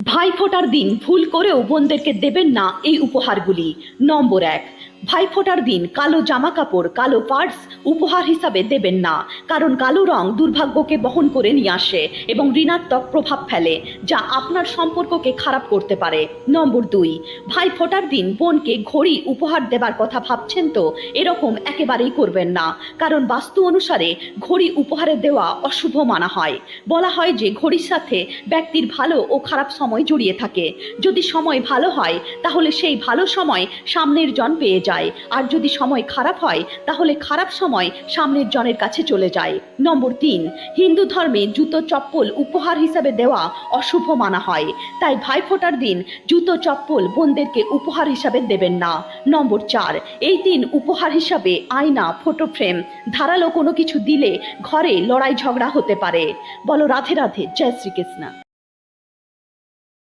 ভাইফোঁটার দিন ভুল করেও বোনদেরকে দেবেন না এই উপহারগুলি। নম্বর এক ভাইফোঁটার দিন কালো জামা কাপড়, কালো পার্টস উপহার হিসাবে দেবেন না। কারণ কালো রং দুর্ভাগ্যকে বহন করে নিয়ে আসে এবং ঋণাত্মক প্রভাব ফেলে, যা আপনার সম্পর্ককে খারাপ করতে পারে। নম্বর দুই ভাইফোঁটার দিন বোনকে ঘড়ি উপহার দেবার কথা ভাবছেন তো, এরকম একেবারেই করবেন না। কারণ বাস্তু অনুসারে ঘড়ি উপহারে দেওয়া অশুভ মানা হয়। বলা হয় যে ঘড়ির সাথে ব্যক্তির ভালো ও খারাপ সময় জড়িয়ে থাকে। যদি সময় ভালো হয়, তাহলে সেই ভালো সময় সামনের জন পেয়ে যায়। আর যদি সময় খারাপ হয়, তাহলে খারাপ সময় সামনের জনের কাছে চলে যায়। নম্বর তিন, হিন্দু ধর্মে জুতো চপ্পল উপহার হিসাবে দেওয়া অশুভ মানা হয়। তাই ভাইফোঁটার দিন জুতো চপ্পল বোনদেরকে উপহার হিসাবে দেবেন না। নম্বর চার, এই দিন উপহার হিসাবে আয়না ফটো ফ্রেম ধারালো কোনো কিছু দিলে ঘরে লড়াই ঝগড়া হতে পারে। বলো রাধে রাধে, জয় শ্রীকৃষ্ণ।